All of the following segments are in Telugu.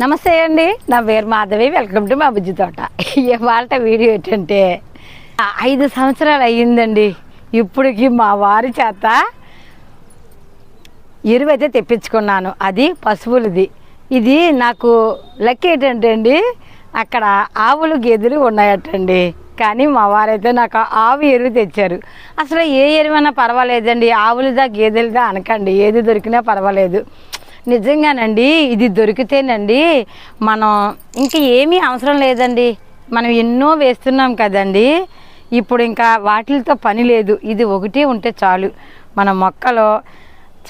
నమస్తే అండి. నా పేరు మాధవి. వెల్కమ్ టు మా బుజ్జి తోట. ఇవాళ వీడియో ఏంటంటే ఐదు సంవత్సరాలు అయ్యిందండి. ఇప్పటికి మా వారి చేత ఎరువైతే తెప్పించుకున్నాను. అది పశువులది. ఇది నాకు లక్ ఏంటంటే అండి అక్కడ ఆవులు గేదెలు ఉన్నాయటండి. కానీ మా వారైతే నాకు ఆవు ఎరువు తెచ్చారు. అసలు ఏ ఎరువైనా పర్వాలేదండి. ఆవులదా గేదెలదా అనకండి. ఏది దొరికినా పర్వాలేదు. నిజంగానండి ఇది దొరికితేనండి మనం ఇంకా ఏమీ అవసరం లేదండి. మనం ఎన్నో వేస్తున్నాం కదండి. ఇప్పుడు ఇంకా వాటితో పని లేదు. ఇది ఒకటి ఉంటే చాలు. మన మొక్కలో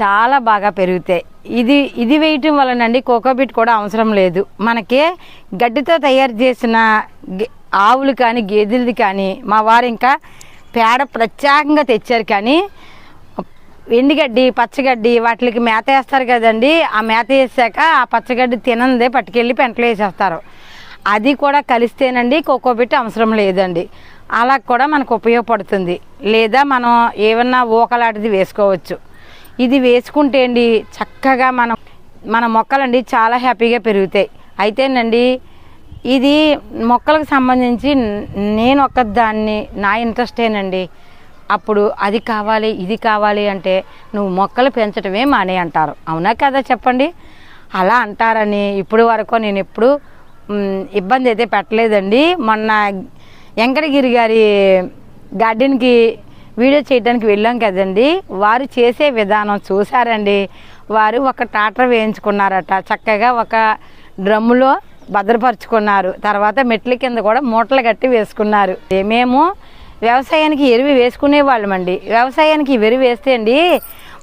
చాలా బాగా పెరుగుతాయి. ఇది ఇది వేయటం వలనండి కోకోబిట్ కూడా అవసరం లేదు. మనకి గడ్డితో తయారు చేసిన గే- ఆవులు కానీ గేదెలది కానీ మా వారు ఇంకా పేడ ప్రత్యేకంగా తెచ్చారు కానీ ఎండుగడ్డి పచ్చగడ్డి వాటికి మేత వేస్తారు కదండి. ఆ మేత వేసాక ఆ పచ్చగడ్డి తినందే పట్టుకెళ్ళి పెంటలు వేసేస్తారు. అది కూడా కలిస్తేనండి కోకోబిట్ అవసరం లేదండి. అలా కూడా మనకు ఉపయోగపడుతుంది. లేదా మనం ఏమన్నా ఊకలాంటిది వేసుకోవచ్చు. ఇది వేసుకుంటే అండి చక్కగా మనం మన మొక్కలండి చాలా హ్యాపీగా పెరుగుతాయి. అయితేనండి ఇది మొక్కలకు సంబంధించి నేను ఒక దాన్ని నా ఇంట్రెస్టేనండి. అప్పుడు అది కావాలి ఇది కావాలి అంటే నువ్వు మొక్కలు పెంచడమే మానే అంటారు. అవునా కదా చెప్పండి? అలా అంటారని ఇప్పుడు వరకు నేను ఎప్పుడు ఇబ్బంది అయితే పెట్టలేదండి. మొన్న వెంకటగిరి గారి గార్డెన్కి వీడియో చేయడానికి వెళ్ళాం కదండి. వారు చేసే విధానం చూసారండి వారు ఒక టాటర్ వేయించుకున్నారట. చక్కగా ఒక డ్రమ్ములో భద్రపరుచుకున్నారు. తర్వాత మెట్ల కింద కూడా మూటలు కట్టి వేసుకున్నారు. మేము వ్యవసాయానికి ఎరువు వేసుకునే వాళ్ళమండి వ్యవసాయానికి ఈ ఎరువు వేస్తే అండి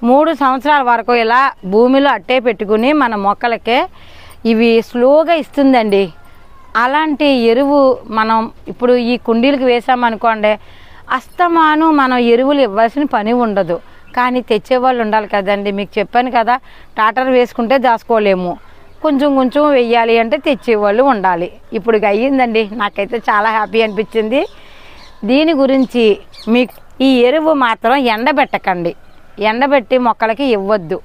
మూడు సంవత్సరాల వరకు ఇలా భూమిలో అట్టే పెట్టుకుని మన మొక్కలకే ఇవి స్లోగా ఇస్తుందండి. అలాంటి ఎరువు మనం ఇప్పుడు ఈ కుండీలకు వేసామనుకోండి అస్తమాను మనం ఎరువులు ఇవ్వాల్సిన పని ఉండదు. కానీ తెచ్చేవాళ్ళు ఉండాలి కదండి. మీకు చెప్పాను కదా టాటర్ వేసుకుంటే దాచుకోలేము. కొంచెం కొంచెం వెయ్యాలి అంటే తెచ్చేవాళ్ళు ఉండాలి. ఇప్పుడు అయ్యిందండి నాకైతే చాలా హ్యాపీ అనిపించింది. దీని గురించి మీకు ఈ ఎరువు మాత్రం ఎండబెట్టకండి. ఎండబెట్టి మొక్కలకి ఇవ్వద్దు.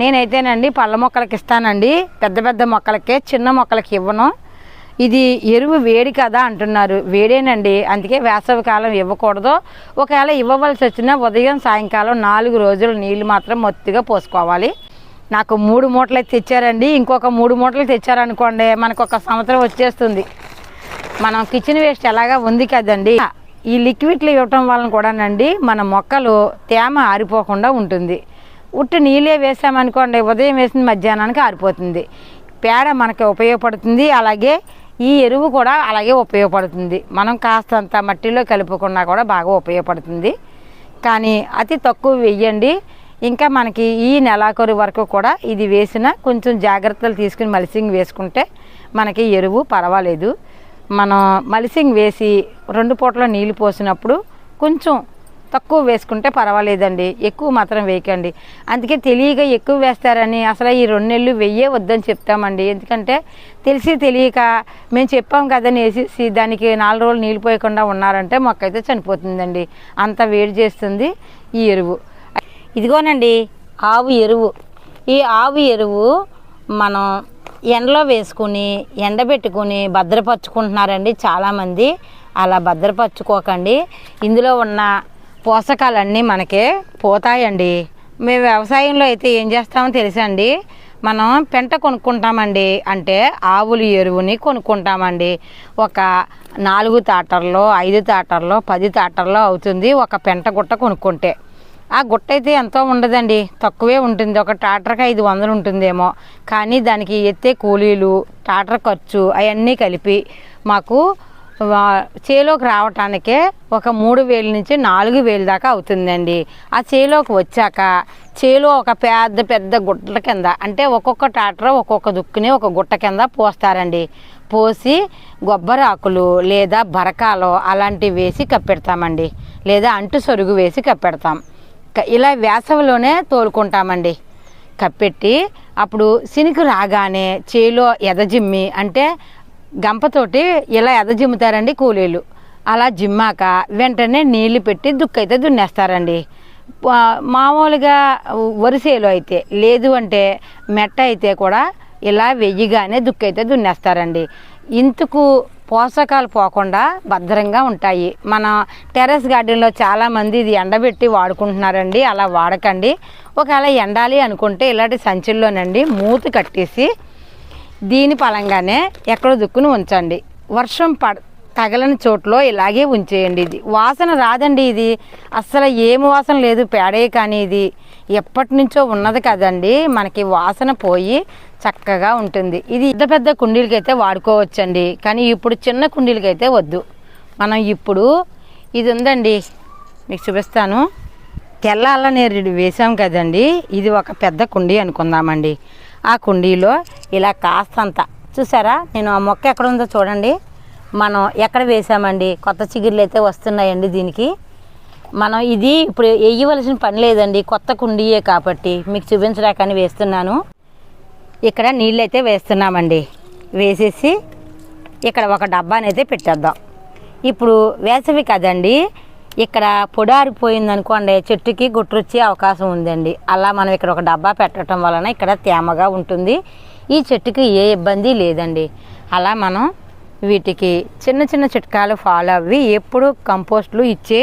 నేనైతేనండి పళ్ళ మొక్కలకి ఇస్తానండి. పెద్ద పెద్ద మొక్కలకే చిన్న మొక్కలకి ఇవ్వను. ఇది ఎరువు వేడి కదా అంటున్నారు. వేడేనండి. అందుకే వేసవి కాలం ఇవ్వకూడదు. ఒకవేళ ఇవ్వవలసి వచ్చినా ఉదయం సాయంకాలం నాలుగు రోజులు నీళ్ళు మాత్రం మొత్తిగా పోసుకోవాలి. నాకు మూడు మూటలు అయితే తెచ్చారండి. ఇంకొక మూడు మూటలు తెచ్చారనుకోండి మనకు ఒక సంవత్సరం వచ్చేస్తుంది. మనం కిచెన్ వేస్ట్ ఎలాగా ఉంది కదండి? ఈ లిక్విడ్లు ఇవ్వటం వలన కూడానండి మన మొక్కలు తేమ ఆరిపోకుండా ఉంటుంది. ఉట్టి నీళ్ళే వేసామనుకోండి ఉదయం వేసిన మధ్యాహ్నానికి ఆరిపోతుంది. పేడ మనకి ఉపయోగపడుతుంది అలాగే ఈ ఎరువు కూడా అలాగే ఉపయోగపడుతుంది. మనం కాస్తంత మట్టిలో కలుపుకున్నా కూడా బాగా ఉపయోగపడుతుంది. కానీ అతి తక్కువ వెయ్యండి ఇంకా మనకి ఈ నెలాఖరు వరకు కూడా ఇది వేసిన కొంచెం జాగ్రత్తలు తీసుకుని మలిసింగ్ వేసుకుంటే మనకి ఎరువు పర్వాలేదు. మనం మలిసింగ్ వేసి రెండు పూటల నీళ్ళు పోసినప్పుడు కొంచెం తక్కువ వేసుకుంటే పర్వాలేదండి. ఎక్కువ మాత్రం వేయకండి. అందుకే తెలియక ఎక్కువ వేస్తారని అసలు ఈ రెండు నెలలు వెయ్యే వద్దని చెప్తామండి. ఎందుకంటే తెలిసి తెలియక మేము చెప్పాం కదని వేసేసి దానికి నాలుగు రోజులు నీళ్ళు పోయకుండా ఉన్నారంటే మొక్క అయితే చనిపోతుందండి. అంత వేడి చేస్తుంది ఈ ఎరువు. ఇదిగోనండి ఆవు ఎరువు. ఈ ఆవు ఎరువు మనం ఎండలో వేసుకుని ఎండబెట్టుకుని భద్రపరుచుకుంటున్నారండి చాలామంది. అలా భద్రపరచుకోకండి. ఇందులో ఉన్న పోషకాలన్నీ మనకే పోతాయండి. మేము వ్యవసాయంలో అయితే ఏం చేస్తామో తెలుసండి. మనం పెంట కొనుక్కుంటామండి. అంటే ఆవుల ఎరువుని కొనుక్కుంటామండి. ఒక నాలుగు తాటర్లో ఐదు తాటర్లో పది తాటర్లో అవుతుంది ఒక పెంట గుట్ట కొనుక్కుంటే. ఆ గుట్ట అయితే ఎంతో ఉండదండి. తక్కువే ఉంటుంది. ఒక టాటర్కి ఐదు వందలు ఉంటుందేమో. కానీ దానికి ఎత్తే కూలీలు టాటర్ ఖర్చు అవన్నీ కలిపి మాకు చేలోకి రావటానికే ఒక మూడు వేలు నుంచి నాలుగు వేలు దాకా అవుతుందండి. ఆ చేలోకి వచ్చాక చేలో ఒక పెద్ద పెద్ద గుట్టల కింద అంటే ఒక్కొక్క టాటర్ ఒక్కొక్క దుక్కుని ఒక గుట్ట కింద పోస్తారండి. పోసి గొబ్బరాకులు లేదా బరకాలు అలాంటివి వేసి కప్పెడతామండి. లేదా అంటు సొరుగు వేసి కప్పెడతాం. ఇలా వేసవిలోనే తోలుకుంటామండి. కప్పెట్టి అప్పుడు సినికి రాగానే చేలో ఎదజిమ్మి అంటే గంపతోటి ఇలా ఎదజిమ్ముతారండి కూలీలు. అలా జిమ్మాక వెంటనే నీళ్ళు పెట్టి దుక్కైతే దున్నేస్తారండి. మామూలుగా వరిసేలు అయితే లేదు అంటే మెట్ట అయితే కూడా ఇలా వెయ్యిగానే దుక్కైతే దున్నేస్తారండి. ఇంతకు పోషకాలు పోకుండా భద్రంగా ఉంటాయి. మన టెర్రస్ గార్డెన్లో చాలామంది ఇది ఎండబెట్టి వాడుకుంటున్నారండి. అలా వాడకండి. ఒకవేళ ఎండాలి అనుకుంటే ఇలాంటి సంచుల్లోనండి మూత కట్టేసి దీని పలంగానే ఎక్కడో దుక్కును ఉంచండి. వర్షం పడ తగలని చోట్లో ఇలాగే ఉంచేయండి ఇది. వాసన రాదండి ఇది. అస్సలు ఏమి వాసన లేదు. పేడే కానీ ఇది. ఎప్పటి నుంచో ఉన్నది కదండి. మనకి వాసన పోయి చక్కగా ఉంటుంది. ఇది పెద్ద పెద్ద కుండీలకైతే వాడుకోవచ్చండి. కానీ ఇప్పుడు చిన్న కుండీలకైతే వద్దు. మనం ఇప్పుడు ఇది ఉందండి. మీకు చూపిస్తాను. తెల్ల అల్ల నేరుడు వేసాం కదండి. ఇది ఒక పెద్ద కుండీ అనుకుందామండి. ఆ కుండీలో ఇలా కాస్తంత చూసారా? నేను ఆ మొక్క ఎక్కడ ఉందో చూడండి. మనం ఎక్కడ వేసామండి కొత్త చిగుర్లు అయితే వస్తున్నాయండి దీనికి. మనం ఇది ఇప్పుడు వేయవలసిన పని లేదండి. కొత్త కుండీయే కాబట్టి మీకు చూపించడాకని వేస్తున్నాను. ఇక్కడ నీళ్ళు అయితే వేస్తున్నామండి. వేసేసి ఇక్కడ ఒక డబ్బా అయితే పెట్టేద్దాం. ఇప్పుడు వేసవి కదండి. ఇక్కడ పొడారిపోయింది అనుకోండి చెట్టుకి గుట్టొచ్చే అవకాశం ఉందండి. అలా మనం ఇక్కడ ఒక డబ్బా పెట్టడం వలన ఇక్కడ తేమగా ఉంటుంది. ఈ చెట్టుకి ఏ ఇబ్బంది లేదండి. అలా మనం వీటికి చిన్న చిన్న చిట్కాలు ఫాలో అవి ఎప్పుడు కంపోస్ట్లు ఇచ్చే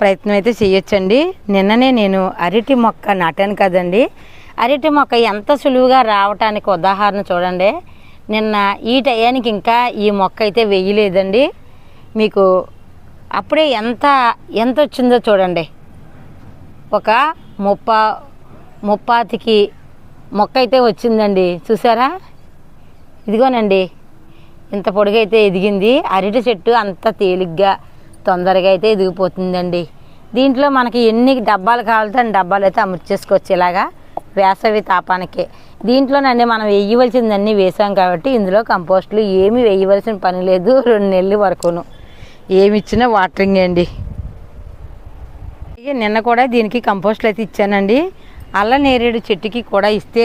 ప్రయత్నం అయితే చేయొచ్చండి నిన్ననే నేను అరటి మొక్క నాటాను కదండి. అరటి మొక్క ఎంత సులువుగా రావటానికి ఉదాహరణ చూడండి. నిన్న ఈ టయానికి ఇంకా ఈ మొక్క అయితే వేయలేదండి. మీకు అప్పుడే ఎంత ఎంత వచ్చిందో చూడండి. ఒక ముప్ప ముప్పాతికి మొక్క అయితే వచ్చిందండి. చూసారా? ఇదిగోనండి. ఇంత పొడుగైతే ఎదిగింది. అరటి చెట్టు అంత తేలిగ్గా తొందరగా అయితే ఎదిగిపోతుందండి. దీంట్లో మనకి ఎన్ని డబ్బాలు కావాలంటే అన్ని డబ్బాలు అయితే అమర్చేసుకోవచ్చు ఇలాగా వేసవి తాపానికి. దీంట్లోనండి మనం వేయవలసిందన్నీ వేసాం కాబట్టి ఇందులో కంపోస్ట్లు ఏమి వేయవలసిన పని లేదు రెండు నెలలు వరకును. ఏమి ఇచ్చినా వాటరింగ్ అండి. నిన్న కూడా దీనికి కంపోస్ట్లు అయితే ఇచ్చానండి. అల్ల నేరేడు చెట్టుకి కూడా ఇస్తే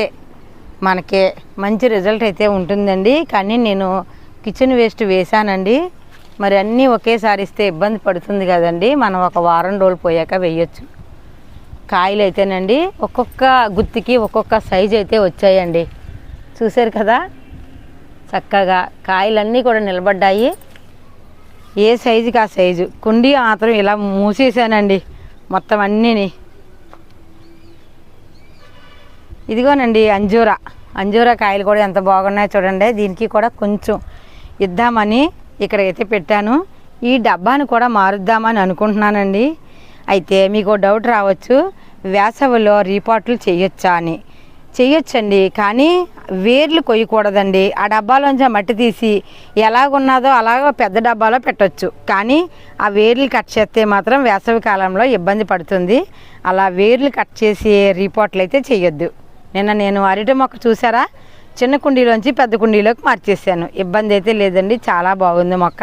మనకి మంచి రిజల్ట్ అయితే ఉంటుందండి. కానీ నేను కిచెన్ వేస్ట్ వేశానండి. మరి అన్నీ ఒకేసారి ఇస్తే ఇబ్బంది పడుతుంది కదండి. మనం ఒక వారం రోజులు పోయాక వేయొచ్చు. కాయలు అయితేనండి ఒక్కొక్క గుత్తికి ఒక్కొక్క సైజు అయితే వచ్చాయండి. చూశారు కదా? చక్కగా కాయలన్నీ కూడా నిలబడ్డాయి. ఏ సైజుకి ఆ సైజు? కుండీ మాత్రం ఇలా మూసేసానండి మొత్తం అన్నీని. ఇదిగోనండి అంజూరా. అంజూరా కాయలు కూడా ఎంత బాగున్నాయో చూడండి. దీనికి కూడా కొంచెం ఇద్దామని ఇక్కడ అయితే పెట్టాను. ఈ డబ్బాను కూడా మారుద్దామని అనుకుంటున్నానండి. అయితే మీకు డౌట్ రావచ్చు వేసవిలో రీపాట్లు చేయొచ్చా అని. చేయొచ్చండి కానీ వేర్లు కొయ్యకూడదండి. ఆ డబ్బాలోంచి మట్టి తీసి ఎలాగున్నదో అలాగ పెద్ద డబ్బాలో పెట్టవచ్చు కానీ ఆ వేర్లు కట్ చేస్తే మాత్రం వేసవి కాలంలో ఇబ్బంది పడుతుంది. అలా వేర్లు కట్ చేసి రీపోట్లు అయితే చేయొద్దు నిన్న నేను అరటి మొక్క చూసారా? చిన్న కుండీలోంచి పెద్ద కుండీలోకి మార్చేసాను ఇబ్బంది అయితే లేదండి చాలా బాగుంది మొక్క.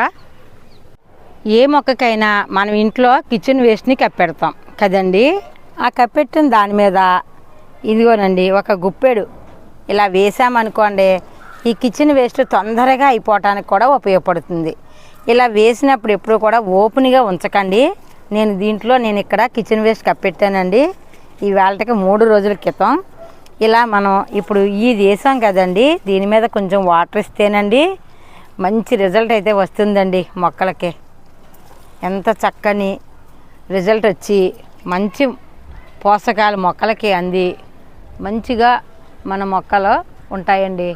ఏ మొక్కకైనా మనం ఇంట్లో కిచెన్ వేస్ట్ని కప్పెడతాం కదండి? ఆ కప్పెట్టిన దాని మీద ఇదిగోనండి ఒక గుప్పెడు ఇలా వేసామనుకోండి ఈ కిచెన్ వేస్ట్ తొందరగా అయిపోవటానికి కూడా ఉపయోగపడుతుంది. ఇలా వేసినప్పుడు ఎప్పుడు కూడా ఓపెన్గా ఉంచకండి. నేను దీంట్లో నేను ఇక్కడ కిచెన్ వేస్ట్ కప్పెట్టానండి. ఈ వేళకి మూడు రోజుల క్రితం ఇలా మనం ఇప్పుడు ఇది వేసాం కదండి దీని మీద కొంచెం వాటర్ ఇస్తేనండి మంచి రిజల్ట్ అయితే వస్తుందండి మొక్కలకి. ఎంత చక్కని రిజల్ట్ వచ్చి మంచి పోషకాలు మొక్కలకి అంది. మంచిగా మన మొక్కలు ఉంటాయండి.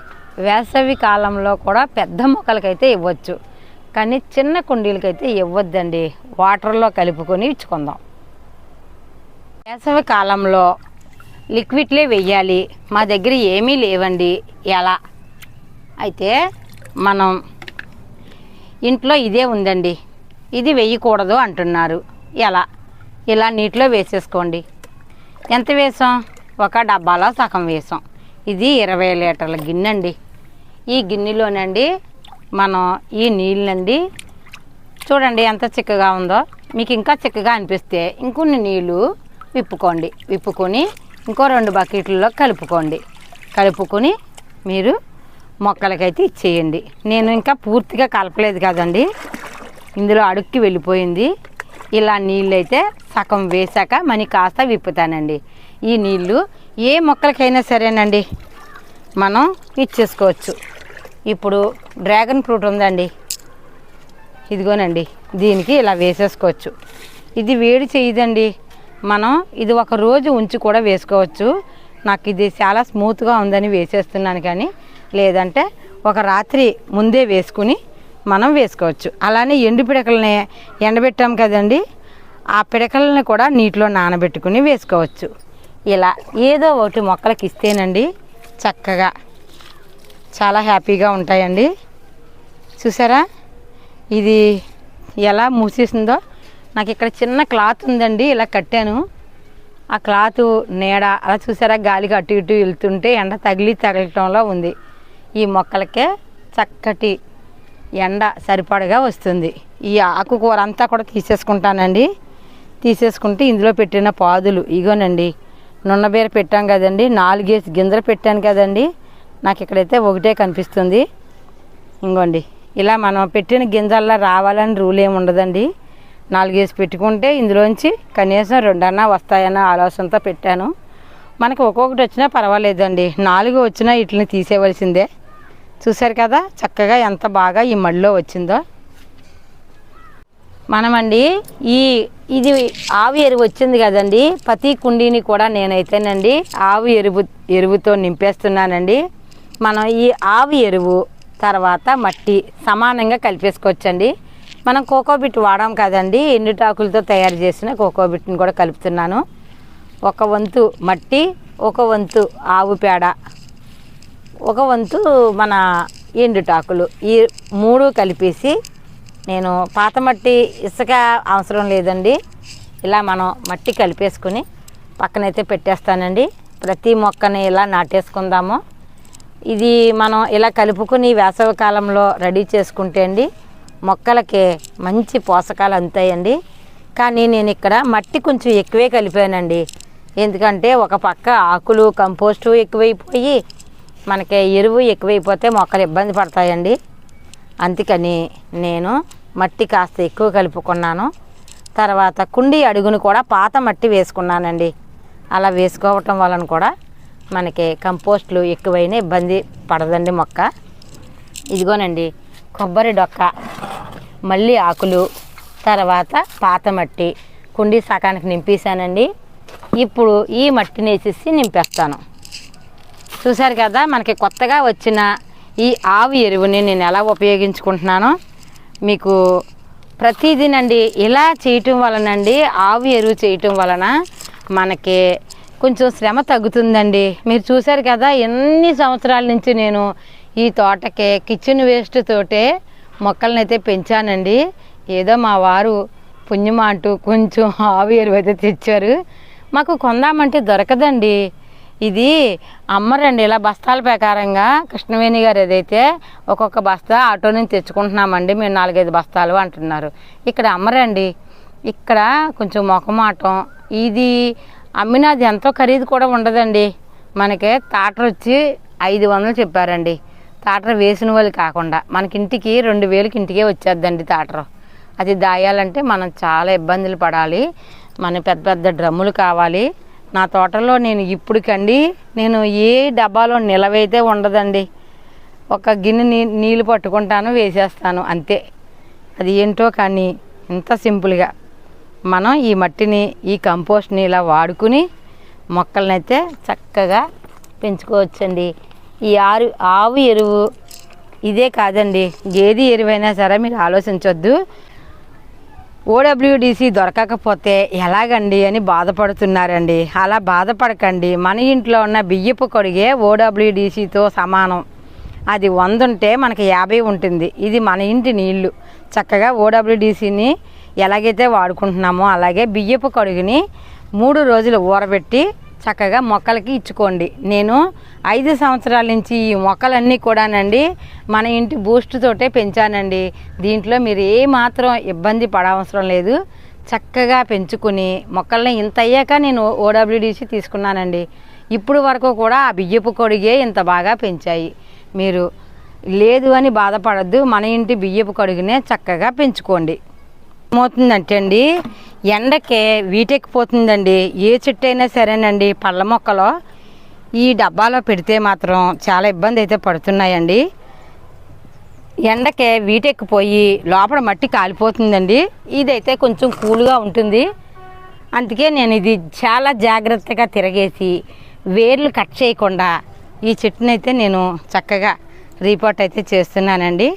వేసవి కాలంలో కూడా పెద్ద మొక్కలకైతే ఇవ్వచ్చు. కానీ చిన్న కుండీలకైతే ఇవ్వద్దండి. వాటర్లో కలుపుకొని ఇచ్చుకుందాం. వేసవి కాలంలో లిక్విడ్లే వెయ్యాలి. మా దగ్గర ఏమీ లేవండి. ఎలా? అయితే మనం ఇంట్లో ఇదే ఉందండి. ఇది వేయకూడదు అంటున్నారు. ఎలా? ఇలా నీటిలో వేసేసుకోండి. ఎంత వేసాం? ఒక డబ్బాలో సగం వేసాం. ఇది ఇరవై లీటర్ల గిన్నె అండి ఈ గిన్నెలోనండి మనం ఈ నీళ్ళండి. చూడండి ఎంత చిక్కగా ఉందో. మీకు ఇంకా చిక్కగా అనిపిస్తే ఇంకొన్ని నీళ్ళు విప్పుకోండి. విప్పుకొని ఇంకో రెండు బకెట్లలో కలుపుకోండి. కలుపుకొని మీరు మొక్కలకైతే ఇచ్చేయండి. నేను ఇంకా పూర్తిగా కలపలేదు కదండి. ఇందులో అడుక్కి వెళ్ళిపోయింది. ఇలా నీళ్ళు అయితే సగం వేసాక మని కాస్త విప్పుతానండి. ఈ నీళ్ళు ఏ మొక్కలకైనా సరేనండి. మనం ఇచ్చేసుకోవచ్చు. ఇప్పుడు డ్రాగన్ ఫ్రూట్ ఉందండి. ఇదిగోనండి. దీనికి ఇలా వేసేసుకోవచ్చు. ఇది వేడి చేయదండి. మనం ఇది ఒక రోజు ఉంచి కూడా వేసుకోవచ్చు. నాకు ఇది చాలా స్మూత్గా ఉందని వేసేస్తున్నాను కానీ లేదంటే ఒక రాత్రి ముందే వేసుకుని మనం వేసుకోవచ్చు. అలానే ఎండు పిడకలని ఎండబెట్టాం కదండి ఆ పిడకలని కూడా నీటిలో నానబెట్టుకుని వేసుకోవచ్చు. ఇలా ఏదో ఒకటి మొక్కలకి ఇస్తేనండి చక్కగా చాలా హ్యాపీగా ఉంటాయండి. చూసారా? ఇది ఎలా మూసేసిందో నాకు ఇక్కడ చిన్న క్లాత్ ఉందండి ఇలా కట్టాను. ఆ క్లాత్ నీడ అలా చూసారా గాలికి అటు ఇటు వెళ్తుంటే ఎండ తగిలి తగలటంలో ఉంది. ఈ మొక్కలకే చక్కటి ఎండ సరిపడగా వస్తుంది. ఈ ఆకుకూర అంతా కూడా తీసేసుకుంటానండి. తీసేసుకుంటే ఇందులో పెట్టిన పాదులు ఇగోనండి. నున్నబీర పెట్టాం కదండి నాలుగేసి గింజలు పెట్టాను కదండి. నాకు ఇక్కడైతే ఒకటే కనిపిస్తుంది. ఇంకోండి ఇలా మనం పెట్టిన గింజల్లో రావాలని రూల్ ఏమి ఉండదండి. నాలుగేసి పెట్టుకుంటే ఇందులోంచి కనీసం రెండన్నా వస్తాయన్న ఆలోచనతో పెట్టాను. మనకి ఒక్కొక్కటి వచ్చినా పర్వాలేదండి. నాలుగు వచ్చినా వీటిని తీసేయవలసిందే. చూశారు కదా చక్కగా ఎంత బాగా ఈ మడిలో వచ్చిందో. మనమండి ఈ ఇది ఆవు ఎరువు వచ్చింది కదండి. ప్రతి కుండీని కూడా నేనైతేనండి ఆవు ఎరువు ఎరువుతో నింపేస్తున్నానండి. మనం ఈ ఆవు ఎరువు తర్వాత మట్టి సమానంగా కలిపేసుకోవచ్చండి. మనం కోకోబిట్ వాడాం కదండి. ఎండుటాకులతో తయారు చేసిన కోకోబిట్ని కూడా కలుపుతున్నాను. ఒక వంతు మట్టి ఒక వంతు ఆవు పేడ ఒక వంతు మన ఎండుటాకులు. ఈ మూడు కలిపేసి నేను పాత మట్టి ఇసుక అవసరం లేదండి. ఇలా మనం మట్టి కలిపేసుకుని పక్కనైతే పెట్టేస్తానండి. ప్రతి మొక్కని ఇలా నాటేసుకుందాము. ఇది మనం ఇలా కలుపుకుని వేసవి కాలంలో రెడీ చేసుకుంటే అండి మొక్కలకి మంచి పోషకాలు అందుతాయండి కానీ నేను ఇక్కడ మట్టి కొంచెం ఎక్కువే కలిపానండి. ఎందుకంటే ఒక పక్క ఆకులు కంపోస్టు ఎక్కువైపోయి మనకి ఎరువు ఎక్కువైపోతే మొక్కలు ఇబ్బంది పడతాయండి. అందుకని నేను మట్టి కాస్త ఎక్కువ కలుపుకున్నాను. తర్వాత కుండి అడుగును కూడా పాత మట్టి వేసుకున్నానండి. అలా వేసుకోవటం వలన కూడా మనకి కంపోస్ట్లు ఎక్కువైనా ఇబ్బంది పడదండి మొక్క. ఇదిగోనండి కొబ్బరి డొక్క మళ్ళీ ఆకులు తర్వాత పాత మట్టి. కుండీ సకానికి నింపేశానండి. ఇప్పుడు ఈ మట్టిని వేసేసి నింపేస్తాను. చూశారు కదా మనకి కొత్తగా వచ్చిన ఈ ఆవు ఎరువుని నేను ఎలా ఉపయోగించుకుంటున్నానో మీకు ప్రతిదినండి ఇలా చేయటం వలనండి ఆవు ఎరువు చేయటం వలన మనకి కొంచెం శ్రమ తగ్గుతుందండి. మీరు చూశారు కదా ఎన్ని సంవత్సరాల నుంచి నేను ఈ తోటకే కిచెన్ వేస్ట్ తోటే మొక్కలనైతే పెంచానండి. ఏదో మా వారు పుణ్యమా అంటూ కొంచెం ఆవు అయితే తెచ్చారు. మాకు కొందామంటే దొరకదండి. ఇది అమ్మరండి ఇలా బస్తాల ప్రకారంగా కృష్ణవేణి గారు ఏదైతే ఒక్కొక్క బస్తా ఆటో నుంచి తెచ్చుకుంటున్నామండి మేము నాలుగైదు బస్తాలు అంటున్నారు. ఇక్కడ అమ్మరండి ఇక్కడ కొంచెం మొఖమాటం ఇది అమ్మినది ఎంతో ఖరీదు కూడా ఉండదండి. మనకి తాటర్ వచ్చి ఐదు వందలు చెప్పారండి. తాటర వేసిన వాళ్ళు కాకుండా మనకి ఇంటికి రెండు వేలకి ఇంటికే వచ్చేద్దండి తాటర. అది దాయాలంటే మనం చాలా ఇబ్బందులు పడాలి. మన పెద్ద పెద్ద డ్రమ్ములు కావాలి. నా తోటలో నేను ఇప్పుడుకండి నేను ఏ డబ్బాలో నిలవైతే ఉండదండి. ఒక గిన్నె నీ నీళ్ళు పట్టుకుంటాను వేసేస్తాను అంతే. అది ఏంటో కానీ ఇంత సింపుల్గా. మనం ఈ మట్టిని ఈ కంపోస్ట్ని ఇలా వాడుకుని మొక్కలనైతే చక్కగా పెంచుకోవచ్చండి. ఈ ఆరు ఆవు ఎరువు ఇదే కాదండి. గేది ఎరువైనా సరే మీరు ఆలోచించవద్దు ఓడబ్ల్యూడిసి దొరకకపోతే ఎలాగండి అని బాధపడుతున్నారండి. అలా బాధపడకండి. మన ఇంట్లో ఉన్న బియ్యపు కొడిగే ఓడబ్ల్యూడిసితో సమానం. అది వంద ఉంటే మనకి యాభై ఉంటుంది. ఇది మన ఇంటి నీళ్ళు. చక్కగా ఓడబ్ల్యూడిసిని ఎలాగైతే వాడుకుంటున్నామో అలాగే బియ్యపు కడుగుని మూడు రోజులు ఊరబెట్టి చక్కగా మొక్కలకి ఇచ్చుకోండి. నేను ఐదు సంవత్సరాల నుంచి ఈ మొక్కలన్నీ కూడానండి మన ఇంటి బూస్ట్ తోటే పెంచానండి. దీంట్లో మీరు ఏ మాత్రం ఇబ్బంది పడవసరం లేదు. చక్కగా పెంచుకుని మొక్కల్ని ఇంత అయ్యాక నేను ఓడబ్ల్యూడిసి తీసుకున్నానండి. ఇప్పుడు వరకు కూడా ఆ బియ్యపు కొడుగే ఇంత బాగా పెంచాయి. మీరు లేదు అని బాధపడద్దు. మన ఇంటి బియ్యపు కడుగునే చక్కగా పెంచుకోండి. ఏమవుతుందంటే అండి ఎండకి వీటెక్కిపోతుందండి. ఏ చెట్టు అయినా సరేనండి పళ్ళ మొక్కలో. ఈ డబ్బాలో పెడితే మాత్రం చాలా ఇబ్బంది అయితే పడుతున్నాయండి. ఎండకే వీటెక్కిపోయి లోపల మట్టి కాలిపోతుందండి. ఇదైతే కొంచెం కూల్గా ఉంటుంది. అందుకే నేను ఇది చాలా జాగ్రత్తగా తిరగేసి వేర్లు కట్ చేయకుండా ఈ చెట్టునైతే నేను చక్కగా రీపోర్ట్ అయితే చేస్తున్నానండి.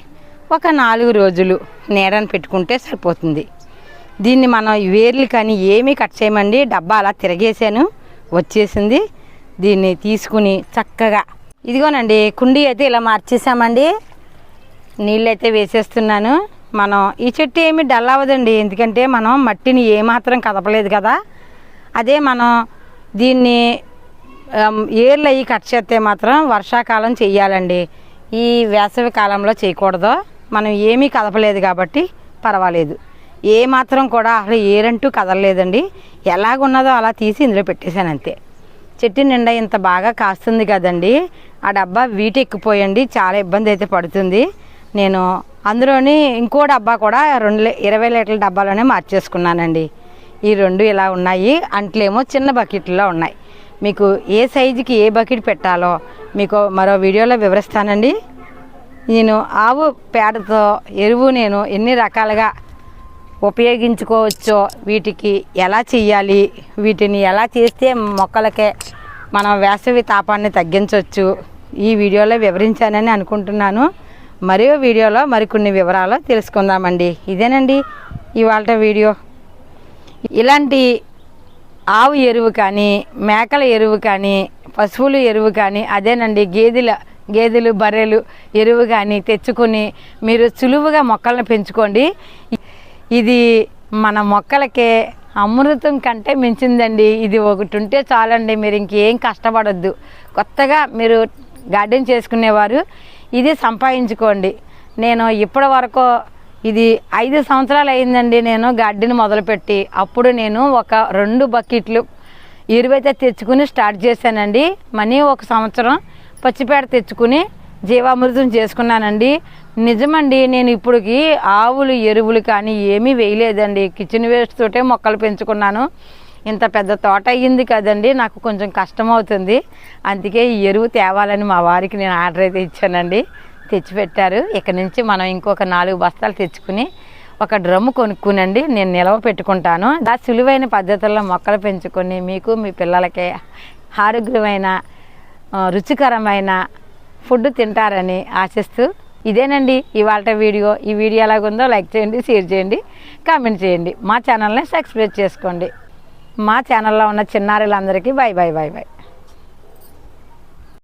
ఒక నాలుగు రోజులు నీడని పెట్టుకుంటే సరిపోతుంది. దీన్ని మనం వేర్లు కానీ ఏమీ కట్ చేయమండి. డబ్బా అలా తిరగేసాను వచ్చేసింది. దీన్ని తీసుకుని చక్కగా ఇదిగోనండి కుండీ అయితే ఇలా మార్చేసామండి. నీళ్ళైతే వేసేస్తున్నాను. మనం ఈ చెట్టు ఏమి డల్ అవ్వదండి. ఎందుకంటే మనం మట్టిని ఏమాత్రం కదపలేదు కదా. అదే మనం దీన్ని ఏర్లు అయ్యి కట్ చేస్తే మాత్రం వర్షాకాలం చెయ్యాలండి. ఈ వేసవి కాలంలో చేయకూడదు. మనం ఏమీ కదపలేదు కాబట్టి పర్వాలేదు. ఏ మాత్రం కూడా అసలు ఏరంటూ కదలలేదండి. ఎలాగున్నదో అలా తీసి ఇందులో పెట్టేశాను అంతే. చెట్టు నిండా ఇంత బాగా కాస్తుంది కదండి. ఆ డబ్బా వీటెక్కిపోయండి చాలా ఇబ్బంది అయితే పడుతుంది. నేను అందులోని ఇంకో డబ్బా కూడా రెండు ఇరవై లీటర్ల డబ్బాలోనే మార్చేసుకున్నానండి. ఈ రెండు ఇలా ఉన్నాయి. అంట్లేమో చిన్న బకెట్లో ఉన్నాయి. మీకు ఏ సైజుకి ఏ బకెట్ పెట్టాలో మీకు మరో వీడియోలో వివరిస్తానండి. నేను ఆవు పేడతో ఎరువు నేను ఎన్ని రకాలుగా ఉపయోగించుకోవచ్చో వీటికి ఎలా చేయాలి వీటిని ఎలా చేస్తే మొక్కలకే మనం వేసవి తాపాన్ని తగ్గించవచ్చు ఈ వీడియోలో వివరించానని అనుకుంటున్నాను. మరియు వీడియోలో మరికొన్ని వివరాలు తెలుసుకుందామండి. ఇదేనండి ఇవాళ వీడియో. ఇలాంటి ఆవు ఎరువు కానీ మేకల ఎరువు కానీ పశువుల ఎరువు కానీ అదేనండి గేదెల గేదెలు బర్రెలు ఎరువు కానీ తెచ్చుకొని మీరు సులువుగా మొక్కలను పెంచుకోండి. ఇది మన మొక్కలకే అమృతం కంటే మించిందండి. ఇది ఒకటి ఉంటే చాలండి మీరు ఇంకేం కష్టపడొద్దు. కొత్తగా మీరు గార్డెన్ చేసుకునేవారు ఇది సంపాదించుకోండి. నేను ఇప్పటి వరకు ఇది ఐదు సంవత్సరాలు అయిందండి నేను గార్డెన్ మొదలుపెట్టి. అప్పుడు నేను ఒక రెండు బకెట్లు ఎరువైతే తెచ్చుకుని స్టార్ట్ చేశానండి. మనీ ఒక సంవత్సరం పచ్చిపేడ తెచ్చుకుని జీవామృతం చేసుకున్నానండి. నిజమండి నేను ఇప్పటికి ఆవులు ఎరువులు కానీ ఏమీ వేయలేదండి. కిచెన్ వేస్ట్ తోటే మొక్కలు పెంచుకున్నాను. ఇంత పెద్ద తోట అయ్యింది కదండి నాకు కొంచెం కష్టం అవుతుంది అందుకే ఈ ఎరువు తేవాలని మా వారికి నేను ఆర్డర్ అయితే ఇచ్చానండి. తెచ్చిపెట్టారు. ఇక నుంచి మనం ఇంకొక నాలుగు బస్తాలు తెచ్చుకుని ఒక డ్రమ్ము కొనుక్కునండి. నేను నిలవ పెట్టుకుంటాను. ఆ సులువైన పద్ధతుల్లో మొక్కలు పెంచుకొని మీకు మీ పిల్లలకి ఆరోగ్యమైన రుచికరమైన ఫుడ్ తింటారని ఆశిస్తూ ఇదేనండి ఇవాళ వీడియో. ఈ వీడియో ఎలాగుందో లైక్ చేయండి షేర్ చేయండి కామెంట్ చేయండి. మా ఛానల్ని సబ్స్క్రైబ్ చేసుకోండి. మా ఛానల్లో ఉన్న చిన్నారులందరికీ బాయ్ బాయ్ బాయ్ బాయ్